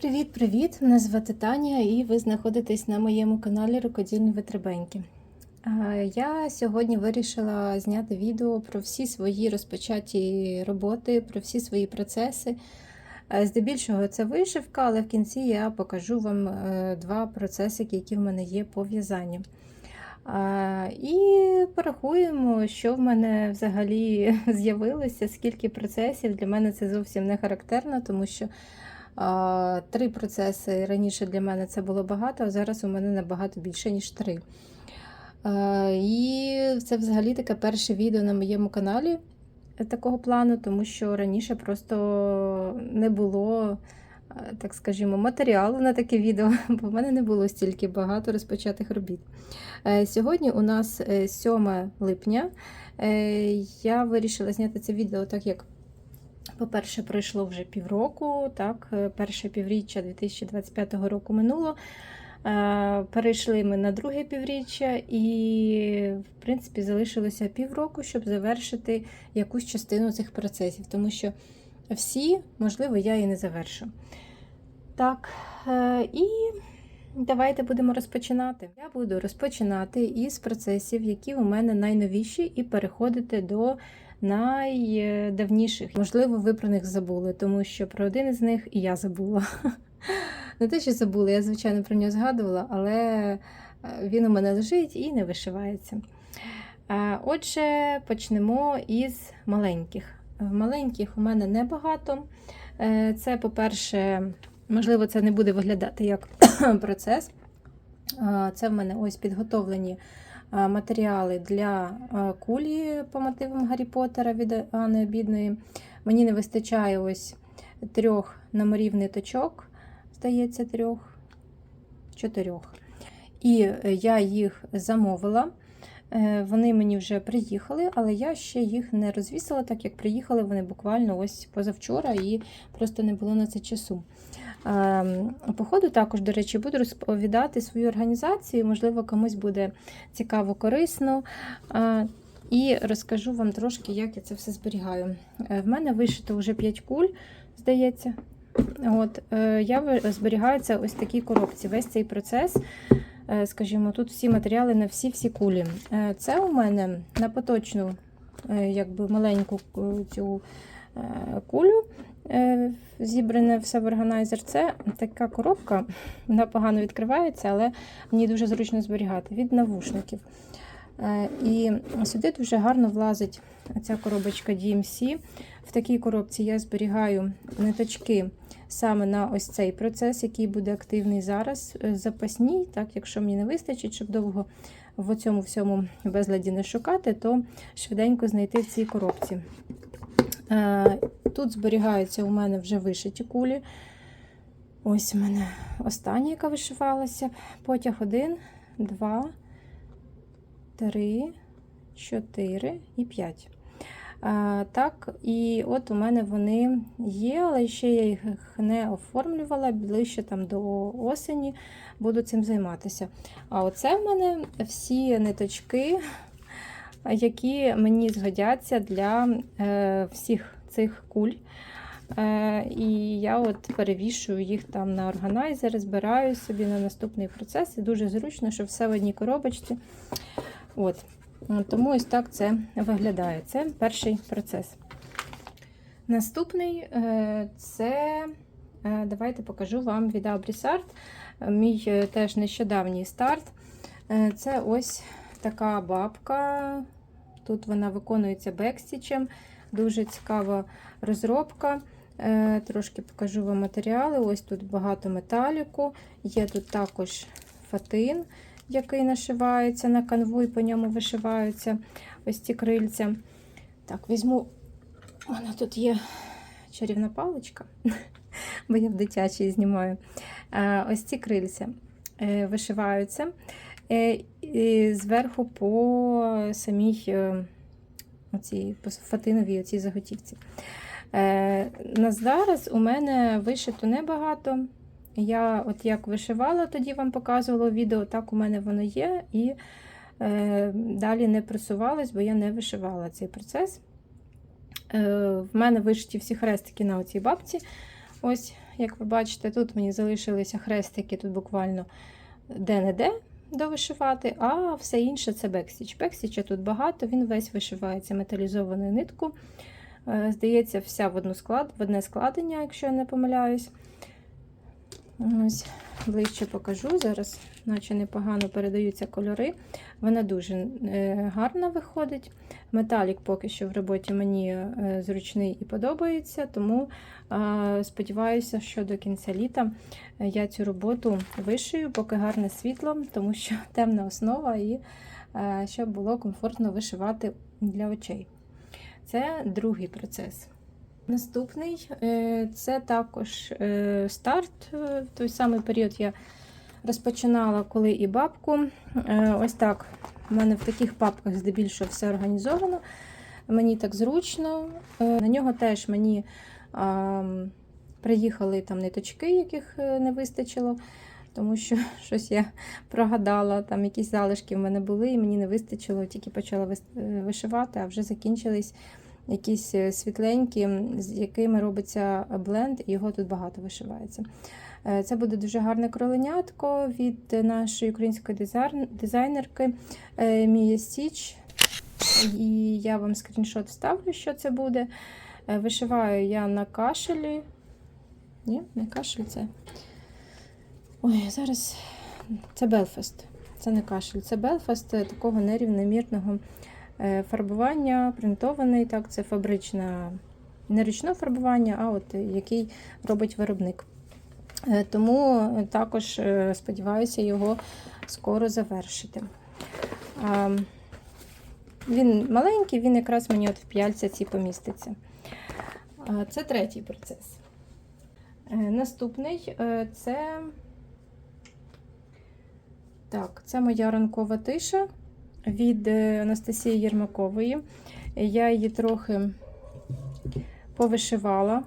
Привіт-привіт! Мене звати Таня і ви знаходитесь на моєму каналі Рукодільні Витребеньки. Я сьогодні вирішила зняти відео про всі свої розпочаті роботи, про всі свої процеси. Здебільшого це вишивка, але в кінці я покажу вам е, два процеси, які в мене є по в'язанню. І порахуємо, що в мене взагалі з'явилося, скільки процесів. Для мене це зовсім не характерно, тому що Три процеси раніше для мене це було багато, а зараз у мене набагато більше, ніж три. І це взагалі таке перше відео на моєму каналі такого плану, тому що раніше просто не було, так скажімо, матеріалу на таке відео, бо в мене не було стільки багато розпочатих робіт. Е, Сьогодні у нас е, 7 липня. Е, Я вирішила зняти це відео так, як по-перше, пройшло вже півроку, так, е, перше півріччя 2025 року минуло. Е, Перейшли ми на друге півріччя, і, в принципі, залишилося півроку, щоб завершити якусь частину цих процесів, тому що всі, можливо, я і не завершу. Так, е, і давайте будемо розпочинати. Я буду розпочинати із процесів, які у мене найновіші, і переходити до найдавніших. Можливо, ви про них забули, тому що про один із них і я забула. Не те, що забула, я, звичайно, про нього згадувала, але е, він у мене лежить і не вишивається. Е, Отже, почнемо із маленьких. В маленьких у мене небагато. Е, Це, по-перше, можливо, це не буде виглядати як процес. Е, Це в мене ось підготовлені е, матеріали для е, кулі по мотивам Гаррі Поттера від Анни Бідної. Мені не вистачає ось трьох номерів ниточок, здається, трьох, чотирьох. І е, я їх замовила. Е, Вони мені вже приїхали, але я ще їх не розвісила, так як приїхали вони буквально ось позавчора і просто не було на це часу. Ем, По ходу також, до речі, буду розповідати свою організацію, можливо, комусь буде цікаво, корисно. Е, І розкажу вам трошки, як я це все зберігаю. Е, В мене вишито вже 5 куль, здається. От, е, Я зберігаю це ось такій коробці. Весь цей процес, скажімо, тут всі матеріали на всі-всі кулі. Це у мене на поточну, якби маленьку цю кулю. Е, Зібране все в органайзер. Це така коробка, вона погано відкривається, але мені дуже зручно зберігати від навушників. Е, І сюди дуже гарно влазить ця коробочка DMC. В такій коробці я зберігаю ниточки саме на ось цей процес, який буде активний зараз. Е, Запасні, так, якщо мені не вистачить, щоб довго в цьому всьому безладі не шукати, то швиденько знайти в цій коробці. Е, Тут зберігаються у мене вже вишиті кулі. Ось у мене остання, яка вишивалася. Потяг 1, 2, 3, 4 і 5. А, так, і от у мене вони є, але ще я їх не оформлювала, ближче там до осені буду цим займатися. А оце в мене всі ниточки, які мені згодяться для е, всіх цих куль. Е, і я от перевішую їх там на органайзер, збираю собі на наступний процес. І дуже зручно, що все в одній коробочці. От. Тому ось так це виглядає. Це перший процес. Наступний е, це, давайте покажу вам від Абрісарт. Мій теж нещодавній старт. Це ось така бабка. Тут вона виконується бекстічем. Дуже цікава розробка. Е, Трошки покажу вам матеріали. Ось тут багато металіку. Є тут також фатин, який нашивається на канву, і по ньому вишиваються ось ці крильця. Так, візьму. Мене тут є чарівна паличка, бо я в дитячій знімаю. Е, Ось ці крильця е, вишиваються. І зверху по самій е, оцій, по фатиновій оцій заготівці. Е, На зараз у мене вишито небагато. Я от як вишивала, тоді вам показувала відео, так у мене воно є. І е, далі не просувалась, бо я не вишивала цей процес. Е, в мене вишиті всі хрестики на оцій бабці. Ось як ви бачите, тут мені залишилися хрестики, тут буквально де-не-де довишивати, а все інше це бексіч. Бексіча тут багато, він весь вишивається металізованою ниткою. Е, Здається, вся в, одну склад, в одне складення, якщо я не помиляюсь. Ось, ближче покажу. Зараз, наче непогано передаються кольори. Вона дуже гарна виходить. Металік поки що в роботі мені е, зручний і подобається, тому е, сподіваюся, що до кінця літа я цю роботу вишию, поки гарне світло, тому що темна основа і е, щоб було комфортно вишивати для очей. Це другий процес. Наступний е, це також е, старт. Е, В той самий період я розпочинала коли і бабку. Е, Ось так. У мене в таких папках здебільшого все організовано. Мені так зручно. Е, На нього теж мені а, приїхали там ниточки, яких е, не вистачило, тому що щось я прогадала, там якісь залишки в мене були, і мені не вистачило, тільки почала вишивати, а вже закінчились якісь світленькі, з якими робиться бленд, і його тут багато вишивається. Е, Це буде дуже гарне кроленятко від нашої української дизайнерки е, Мія Стіч. І я вам скріншот вставлю, що це буде. Е, Вишиваю я на кашелі. Ні, не кашель це. Ой, зараз це Белфаст. Це не кашель, це Белфаст такого нерівномірного фарбування, принтований. Так, це фабричне, не ручне фарбування, а от який робить виробник. Е, Тому е, також е, сподіваюся його скоро завершити. Він маленький, він якраз мені от в п'яльця ці поміститься. Це третій процес. Наступний це. Так, це моя ранкова тиша від Анастасії Єрмакової. Я її трохи повишивала.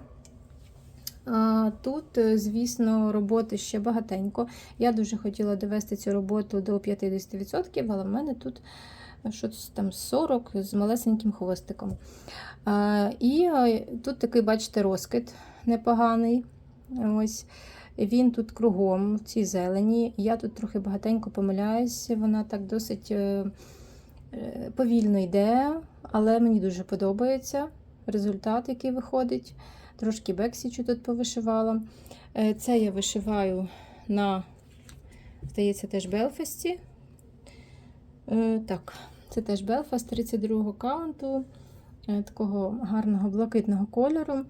Тут, е, звісно, роботи ще багатенько. Я дуже хотіла довести цю роботу до 50%, але в мене тут щось там 40 з малесеньким хвостиком. І е, тут такий, бачите, розкид непоганий. Ось. Він тут кругом, в цій зелені. Я тут трохи багатенько помиляюся, вона так досить е, е, повільно йде, але мені дуже подобається результат, який виходить. Трошки бексічу тут повишивала. Е, Це я вишиваю на, здається, теж Белфасті. Е, Так, це теж Белфаст 32-го каунту, е, такого гарного блакитного кольору.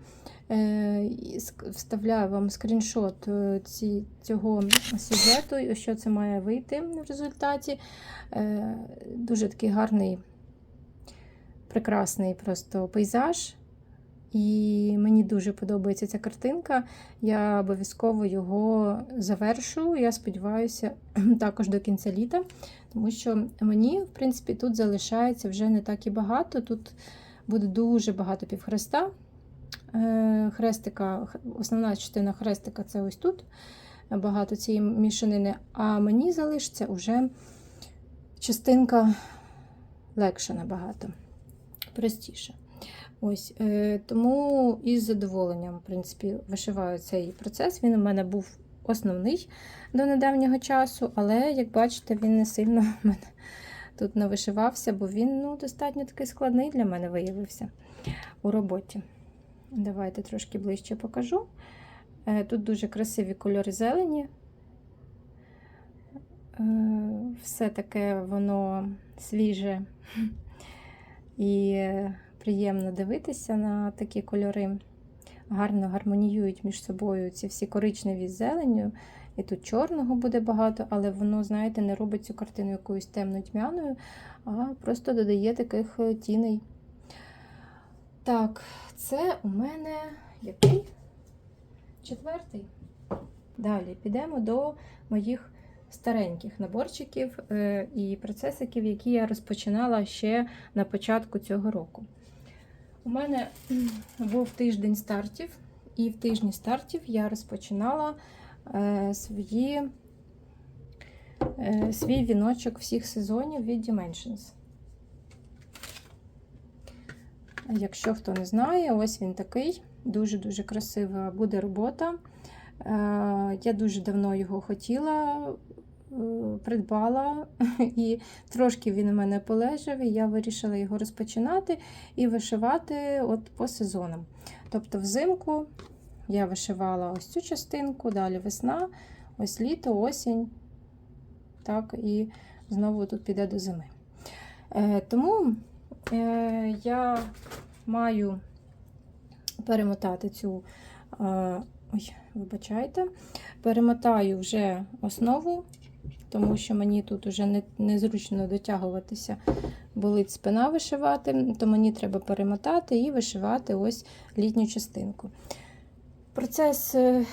Вставляю вам скріншот цього сюжету, що це має вийти в результаті. Дуже такий гарний, прекрасний просто пейзаж. І мені дуже подобається ця картинка. Я обов'язково його завершу. Я сподіваюся, також до кінця літа, тому що мені, в принципі, тут залишається вже не так і багато. Тут буде дуже багато півхреста. Е, Хрестика, основна частина хрестика це ось тут. Багато цієї мішанини. А мені залишиться вже частинка легша набагато, простіше. Ось, е, тому із задоволенням, в принципі, вишиваю цей процес. Він у мене був основний до недавнього часу, але, як бачите, він не сильно в мене тут не вишивався, бо він ну, достатньо такий складний для мене виявився у роботі. Давайте трошки ближче покажу. Е, Тут дуже красиві кольори зелені. Е, Все таке воно свіже і е, приємно дивитися на такі кольори. Гарно гармоніюють між собою ці всі коричневі з зеленю. І тут чорного буде багато, але воно, знаєте, не робить цю картину якоюсь темно-тьмяною, а просто додає таких е, тіней. Так, це у мене який? Четвертий. Далі підемо до моїх стареньких наборчиків е, і процесиків, які я розпочинала ще на початку цього року. У мене був тиждень стартів, і в тижні стартів я розпочинала е, свої, е, свій віночок всіх сезонів від Dimensions. Якщо хто не знає, ось він такий. Дуже-дуже красива буде робота. Е, Я дуже давно його хотіла, е, придбала, і трошки він у мене полежав, і я вирішила його розпочинати і вишивати от по сезонам. Тобто взимку я вишивала ось цю частинку, далі весна, ось літо, осінь. Так, і знову тут піде до зими. Е, Тому я маю перемотати цю, ой, вибачайте, перемотаю вже основу, тому що мені тут вже не, незручно дотягуватися, болить спина вишивати, то мені треба перемотати і вишивати ось літню частинку. Процес е,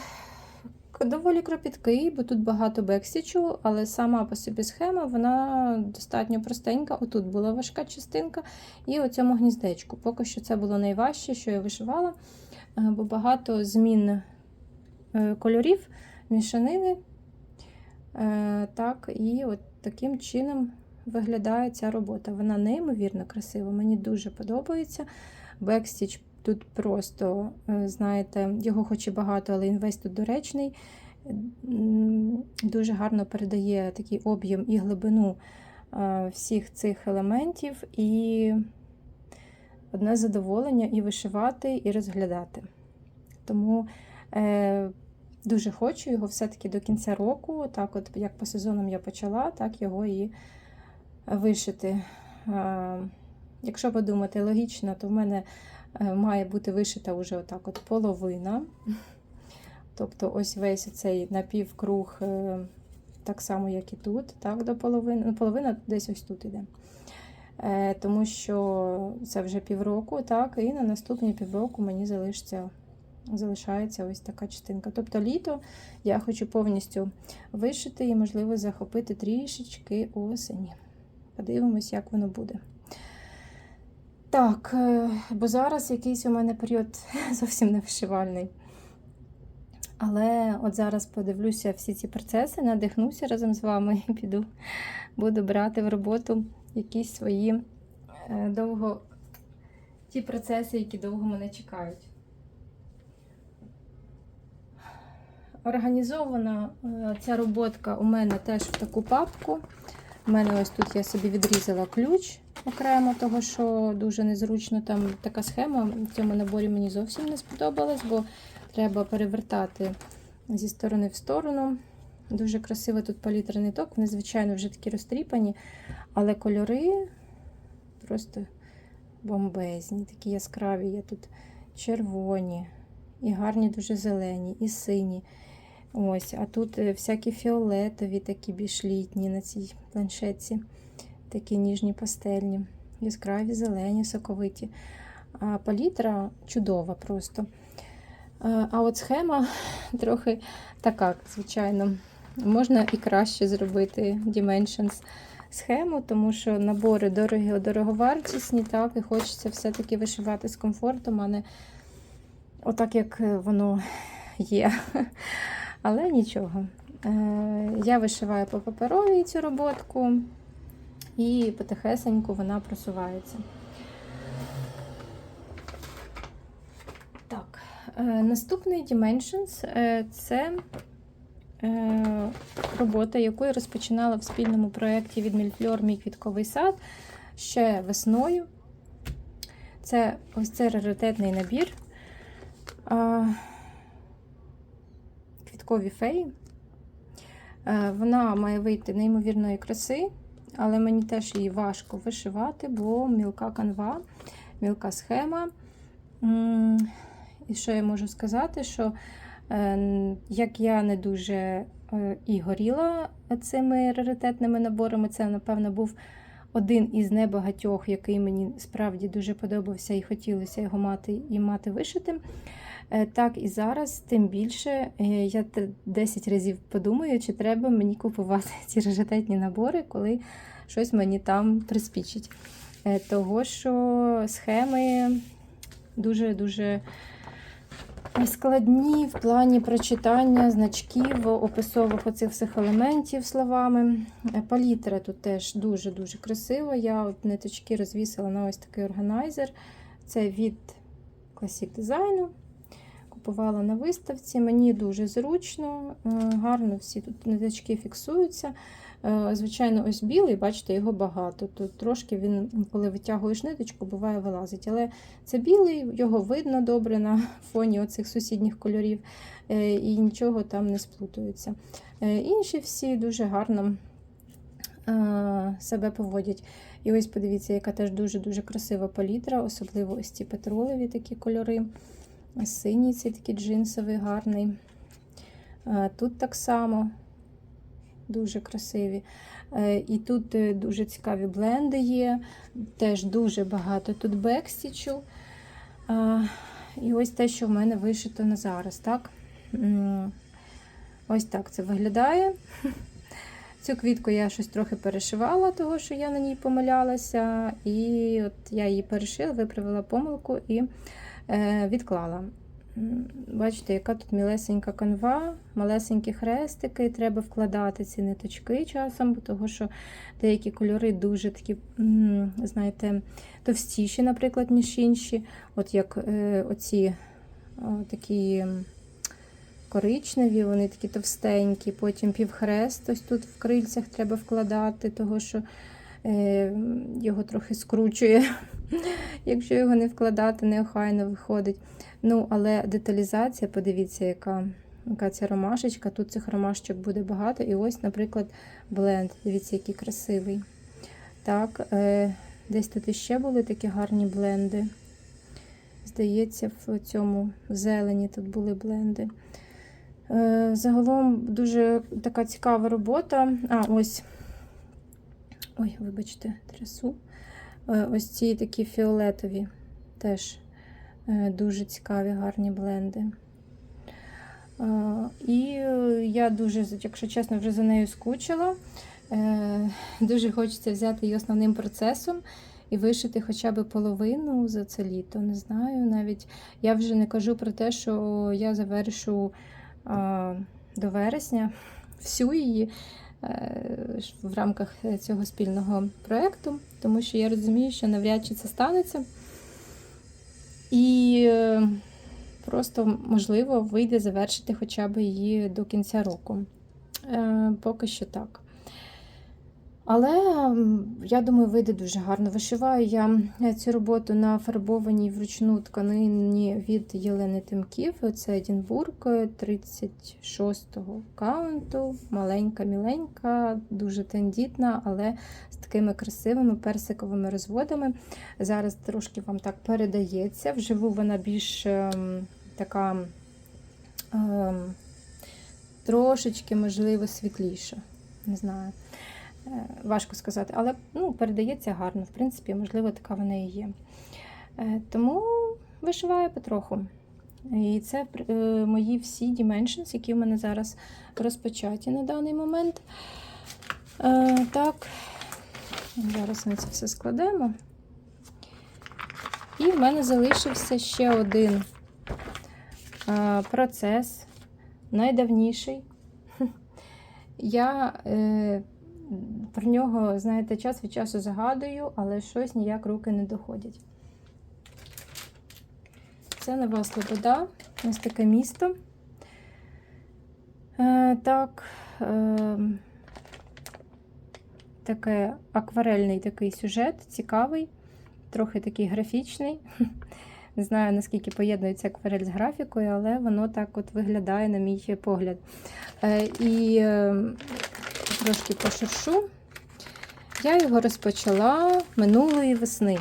доволі кропіткий, бо тут багато бекстічу, але сама по собі схема вона достатньо простенька. Отут була важка частинка, і у цьому гніздечку. Поки що це було найважче, що я вишивала, е, бо багато змін кольорів, мішанини. Е, Так, і от таким чином виглядає ця робота. Вона неймовірно красива, мені дуже подобається. Бекстіч тут просто, е, знаєте, його хоч і багато, але він весь тут доречний. Дуже гарно передає такий об'єм і глибину е, всіх цих елементів, і одне задоволення і вишивати, і розглядати. Тому е, дуже хочу його все-таки до кінця року, так от як по сезонам я почала, так його і вишити. Е, якщо подумати логічно, то в мене е, має бути вишита вже отак от половина. Тобто ось весь цей напівкруг, е, так само, як і тут, так, до половини. Ну, половина десь ось тут іде. Е, Тому що це вже півроку, так, і на наступні півроку мені залишиться, залишається ось така частинка. Тобто літо я хочу повністю вишити і, можливо, захопити трішечки осені. Подивимось, як воно буде. Так, е, бо зараз якийсь у мене період зовсім не вишивальний. Але от зараз подивлюся всі ці процеси, надихнуся разом з вами і піду, буду брати в роботу якісь свої е, довго ті процеси, які довго мене чекають. Організована е, ця роботка у мене теж в таку папку. У мене ось тут я собі відрізала ключ окремо, того що дуже незручно там така схема. В цьому наборі мені зовсім не сподобалась, бо треба перевертати зі сторони в сторону. Дуже красиво тут палітра ниток, вони, звичайно, вже такі розтріпані, але кольори просто бомбезні, такі яскраві. Є тут червоні, і гарні, дуже зелені, і сині. Ось, А тут е, всякі фіолетові, такі більш літні на цій планшетці, такі ніжні пастельні, яскраві, зелені, соковиті. А палітра чудова просто. А а от схема трохи така, звичайно. Можна і краще зробити Dimensions схему, тому що набори дорогі, дороговартісні, так, і хочеться все-таки вишивати з комфортом, а не отак, як воно є. Але нічого. Е, Я вишиваю по паперовій цю роботку, і потихесеньку вона просувається. Так, е, наступний Dimensions е, це робота, яку я розпочинала в спільному проєкті від Мільфльор Мій квітковий сад ще весною. Це ось цей раритетний набір. Квіткові феї. Вона має вийти неймовірної краси, але мені теж її важко вишивати, бо мілка канва, мілка схема. І що я можу сказати, що е, як я не дуже е, і горіла цими раритетними наборами, це, напевно, був один із небагатьох, який мені справді дуже подобався і хотілося його мати і мати вишитим. Е, так і зараз, тим більше, я 10 разів подумаю, чи треба мені купувати ці раритетні набори, коли щось мені там приспічить. Того, що схеми дуже-дуже складні в плані прочитання значків, описових оцих всіх елементів словами. Палітра тут теж дуже-дуже красива. Я от ниточки розвісила на ось такий органайзер. Це від Classic Design. Купувала на виставці. Мені дуже зручно, е, гарно всі тут ниточки фіксуються. Е, Звичайно, ось білий, бачите, його багато. Тут трошки він, коли витягуєш ниточку, буває вилазить. Але це білий, його видно добре на фоні оцих сусідніх кольорів, е, і нічого там не сплутується. Інші всі дуже гарно себе поводять. І ось подивіться, яка теж дуже-дуже красива палітра, особливо ось ці петролеві такі кольори. Синій цей такий джинсовий, гарний. Е, Тут так само дуже красиві. Е, І тут е, дуже цікаві бленди є. Теж дуже багато тут бекстічу. І ось те, що в мене вишито на зараз. так? Ось так це виглядає. Цю квітку я щось трохи перешивала, того що я на ній помилялася. І от я її перешила, виправила помилку і відклала. Бачите, яка тут мілесенька канва, малесенькі хрестики, треба вкладати ці ниточки часом, того що деякі кольори дуже такі, знаєте, товстіші, наприклад, ніж інші. От як е, оці такі коричневі, вони такі товстенькі, потім півхрест, ось тут в крильцях треба вкладати, того що е, його трохи скручує, якщо його не вкладати, неохайно виходить. Ну, але деталізація, подивіться, яка, яка ця ромашечка. Тут цих ромашечок буде багато. І ось, наприклад, бленд. Дивіться, який красивий. Так, е, десь тут іще були такі гарні бленди. Здається, в цьому зелені тут були бленди. Е, загалом дуже така цікава робота. А, ось. Ой, вибачте, трясу. Е, ось ці такі фіолетові теж е, дуже цікаві, гарні бленди. Е, І я дуже, якщо чесно, вже за нею скучила. Дуже хочеться взяти її основним процесом і вишити хоча б половину за це літо. Не знаю. Навіть я вже не кажу про те, що я завершу до вересня всю її в рамках цього спільного проєкту, тому що я розумію, що навряд чи це станеться. І е, просто, можливо, вийде завершити хоча б її до кінця року. Е, Поки що так. Але я думаю, вийде дуже гарно. Вишиваю я е, цю роботу на фарбованій вручну тканині від Єлени Тимків. Це Едінбург 36-го каунту. Маленька, міленька, дуже тендітна, але з такими красивими персиковими розводами. Зараз трошки вам так передається. Вживу вона більш ем, така ем, трошечки, можливо, світліша. Не знаю. Е, Важко сказати, але ну, передається гарно. В принципі, можливо, така вона і є. Е, Тому вишиваю потроху. І це е, мої всі dimensions, які в мене зараз розпочаті на даний момент. Так, зараз ми це все складемо. І в мене залишився ще один процес, найдавніший. Я про нього, знаєте, час від часу загадую, але щось ніяк руки не доходять. Це Нова Слобода, ось таке місто. Е, так, е, таке акварельний такий сюжет, цікавий, трохи такий графічний. Не знаю, наскільки поєднується акварель з графікою, але воно так от виглядає, на мій погляд. Е, і е, трошки пошуршу. Я його розпочала минулої весни.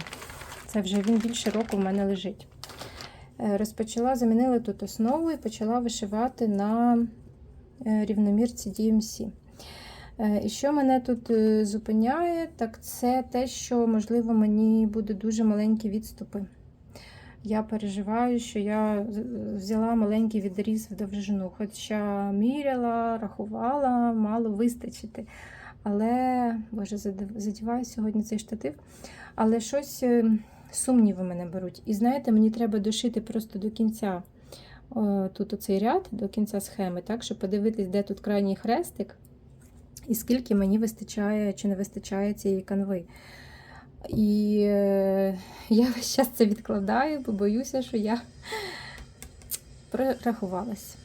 Це вже він більше року в мене лежить. Е, Розпочала, замінила тут основу і почала вишивати на е, рівномірці DMC. Е, І що мене тут зупиняє, так це те, що, можливо, мені буде дуже маленькі відступи. Я переживаю, що я взяла маленький відріз в довжину, хоча міряла, рахувала, мало вистачити. Але, боже, задіваю сьогодні цей штатив. Але щось е, сумніви мене беруть. І знаєте, мені треба дошити просто до кінця тут оцей ряд, до кінця схеми, так, щоб подивитись, де тут крайній хрестик, і скільки мені вистачає чи не вистачає цієї канви. І е, я весь час це відкладаю, бо боюся, що я прорахувалась.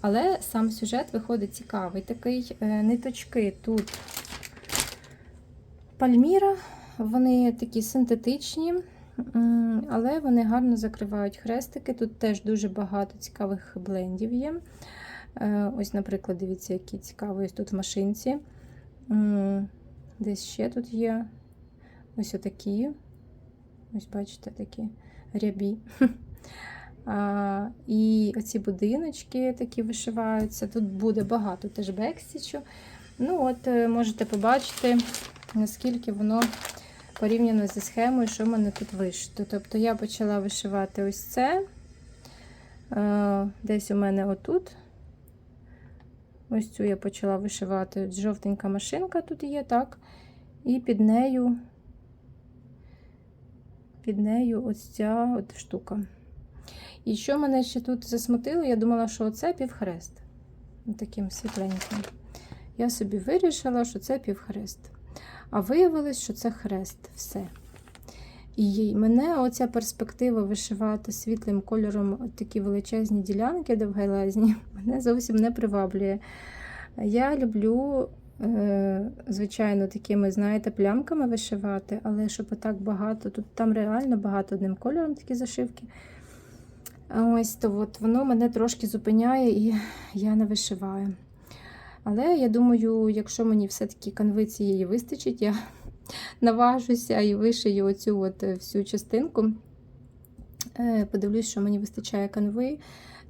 Але сам сюжет виходить цікавий. Такий е, ниточки тут пальміра, вони такі синтетичні, але вони гарно закривають хрестики. Тут теж дуже багато цікавих блендів є. Е, Ось, наприклад, дивіться, які цікаві тут в машинці. Десь ще тут є ось отакі. Ось, бачите, такі рябі. А, і оці будиночки такі вишиваються. Тут буде багато теж бекстічу. Ну, от е, можете побачити, наскільки воно порівняно зі схемою, що в мене тут вишито. Тобто я почала вишивати ось це. Десь у мене отут. Ось цю я почала вишивати. Жовтенька машинка тут є, так. І під нею, під нею ось ця от штука. І що мене ще тут засмутило, я думала, що це півхрест. Таким світленьким. Я собі вирішила, що це півхрест. А виявилось, що це хрест. Все. І мене оця перспектива вишивати світлим кольором такі величезні ділянки довгелезні, мене зовсім не приваблює. Я люблю, звичайно, такими, знаєте, плямками вишивати, але щоб так багато, тут там реально багато одним кольором такі зашивки. Ось то от воно мене трошки зупиняє і я не вишиваю. Але я думаю, якщо мені все-таки канви цієї вистачить, я наважуся і вишию оцю от всю частинку. Е, Подивлюсь, що мені вистачає канви,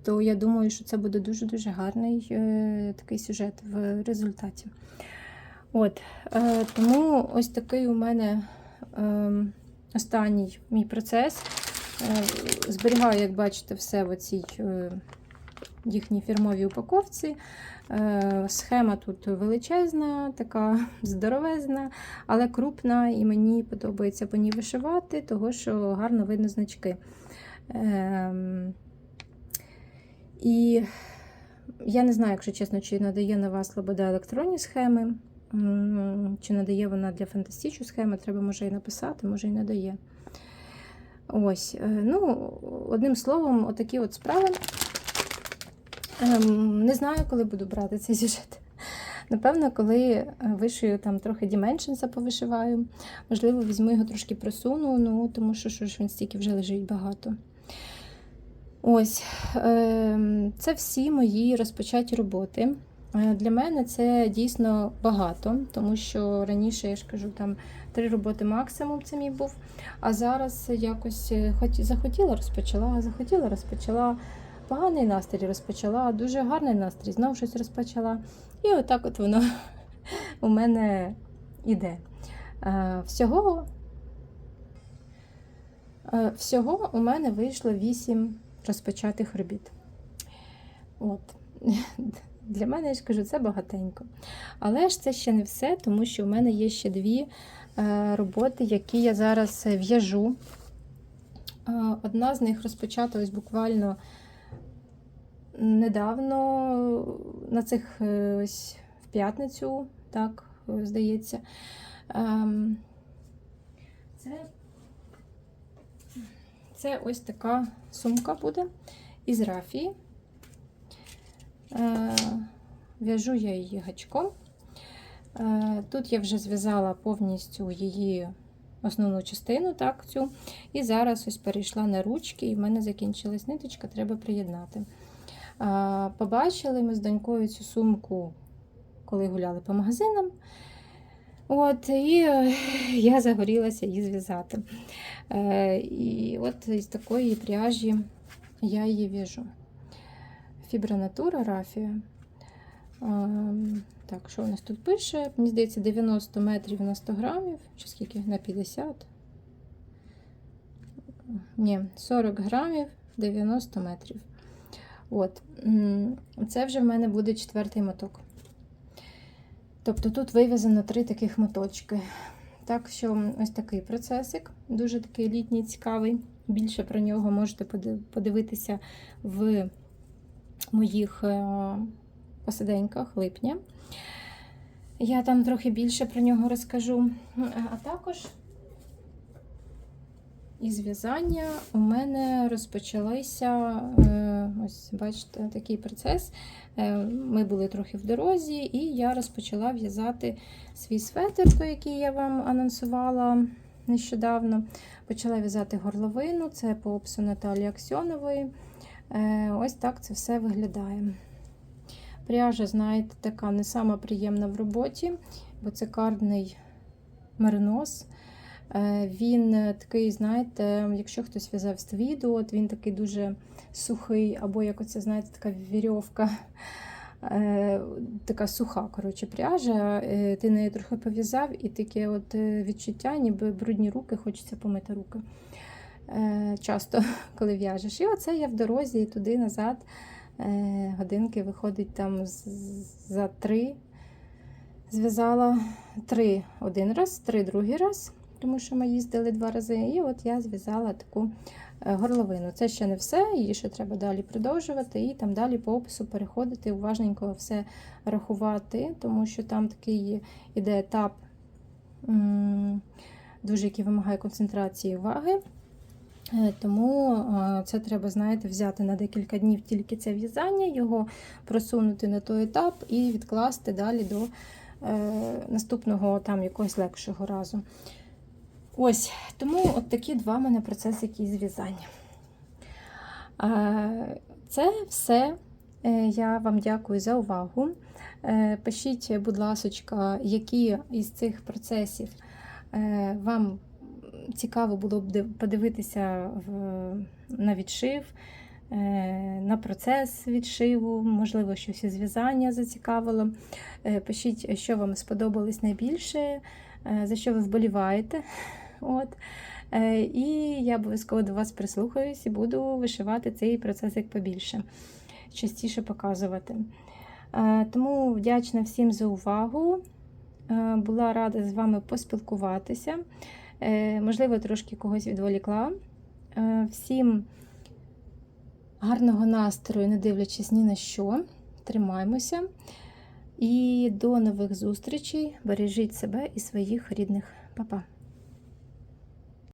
то я думаю, що це буде дуже-дуже гарний е, такий сюжет в результаті. От, е, Тому ось такий у мене е, останній мій процес. Е, Зберігаю, як бачите, все в цій е, їхній фірмовій упаковці. Е, Схема тут величезна, така здоровезна, але крупна, і мені подобається по ній вишивати, того що гарно видно значки. Ем, І я не знаю, якщо чесно, чи надає на вас Лобода електронні схеми, чи надає вона для фантастичу схеми, треба може і написати, може і надає. Ось, е, ну, одним словом, отакі от справи. Ем, Не знаю, коли буду брати цей сюжет. Напевно, коли е, вишию там трохи Dimensions повишиваю. Можливо, візьму його трошки просуну, ну, тому що що ж він стільки вже лежить багато. Ось, ем, це всі мої розпочаті роботи. Е, Для мене це дійсно багато, тому що раніше я ж кажу, там три роботи максимум це мій був. А зараз якось е, хоч захотіла, розпочала, захотіла, розпочала. Поганий настрій розпочала, дуже гарний настрій, знову щось розпочала. І отак от воно у мене іде. Е, Всього, всього у мене вийшло 8 розпочатих робіт. От. Для мене, я ж кажу, це багатенько. Але ж це ще не все, тому що в мене є ще дві е, роботи, які я зараз в'яжу. Е, Одна з них розпочата ось буквально недавно, на цих е, ось в п'ятницю, так, здається. Ем, Це, це ось така сумка буде із рафії. Е, В'яжу я її гачком. Е, Тут я вже зв'язала повністю її основну частину, так, цю. І зараз ось перейшла на ручки, і в мене закінчилась ниточка, треба приєднати. Побачили ми з донькою цю сумку, коли гуляли по магазинам. От, І е, я загорілася її зв'язати. Е, І от із такої пряжі я її в'яжу. Фібра Натура Рафія. Ем, Так, що у нас тут пише? Мені здається, 90 метрів на 100 грамів, чи скільки на 50. Ні, 40 грамів 90 метрів. От, це вже в мене буде четвертий моток. Тобто тут вивезено три таких моточки. Так що ось такий процесик, дуже такий літній, цікавий. Більше про нього можете подивитися в моїх е, посиденьках липня. Я там трохи більше про нього розкажу. А також із в'язання у мене розпочалися, е, ось бачите, такий процес. Е, Ми були трохи в дорозі, і я розпочала в'язати свій светр, той, який я вам анонсувала нещодавно. Почала в'язати горловину, це по опису Наталії Аксьонової. Е, Ось так це все виглядає. Пряжа, знаєте, така не сама приємна в роботі, бо це карний меринос. Е, Він е, такий, знаєте, якщо хтось в'язав з твіду, от він такий дуже сухий, або як оце, знаєте, така вірьовка, е, така суха коротше, пряжа. Ти нею трохи пов'язав, і таке от відчуття, ніби брудні руки, хочеться помити руки. Часто, коли в'яжеш. І оце я в дорозі туди назад. Годинки виходить там за три. Зв'язала три один раз, три другий раз тому що ми їздили два рази. І от я зв'язала таку е, горловину. Це ще не все, її ще треба далі продовжувати, і там далі по опису переходити, уважненько все рахувати, тому що там такий іде етап, дуже який вимагає концентрації уваги. Е, Тому е, це треба, знаєте, взяти на декілька днів тільки це в'язання, його просунути на той етап і відкласти далі до наступного там якогось легшого разу. Ось, тому от такі два в мене процеси які з в'язання. Е, Це все. Е, Я вам дякую за увагу. Е, Пишіть, будь ласочка, які із цих процесів вам цікаво було б подивитися на відшив, на процес відшиву, можливо, щось із в'язання зацікавило. Пишіть, що вам сподобалось найбільше, за що ви вболіваєте. От. Е, І я обов'язково до вас прислухаюсь і буду вишивати цей процесик побільше, частіше показувати. Е, Тому вдячна всім за увагу. Е, Була рада з вами поспілкуватися. Можливо, трошки когось відволікла. Всім гарного настрою, не дивлячись ні на що. Тримаймося. І до нових зустрічей. Бережіть себе і своїх рідних. Па-па!